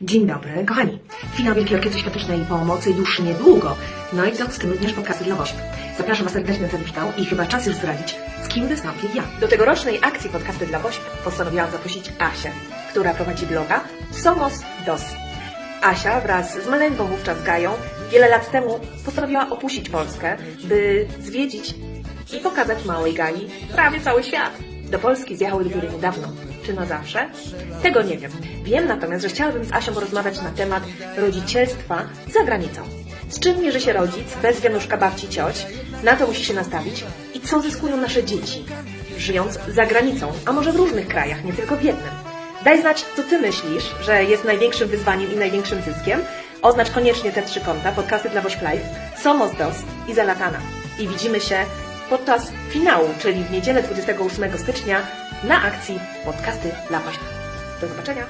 Dzień dobry, kochani. Finał Wielkiej Orkiestry Świątecznej Pomocy już niedługo. No i w związku z tym również podcasty dla WOŚP. Zapraszam Was serdecznie na ten finał i chyba czas już zdradzić, z kim wystąpię ja. Do tegorocznej akcji podcasty dla WOŚP postanowiłam zaprosić Asię, która prowadzi bloga Somos Dos. Asia wraz z maleńką wówczas Gają wiele lat temu postanowiła opuścić Polskę, by zwiedzić i pokazać małej Gai prawie cały świat. Do Polski zjechały dopiero niedawno. Czy na zawsze? Tego nie wiem. Wiem natomiast, że chciałabym z Asią porozmawiać na temat rodzicielstwa za granicą. Z czym mierzy się rodzic bez wianuszka babci cioć? Na to musi się nastawić. I co zyskują nasze dzieci, żyjąc za granicą, a może w różnych krajach, nie tylko w jednym? Daj znać, co Ty myślisz, że jest największym wyzwaniem i największym zyskiem. Oznacz koniecznie te trzy konta, podcasty dla Wośp Live, Somos Dos i Zalatana. I widzimy się podczas finału, czyli w niedzielę 28 stycznia na akcji Podcasty Wośp. Do zobaczenia!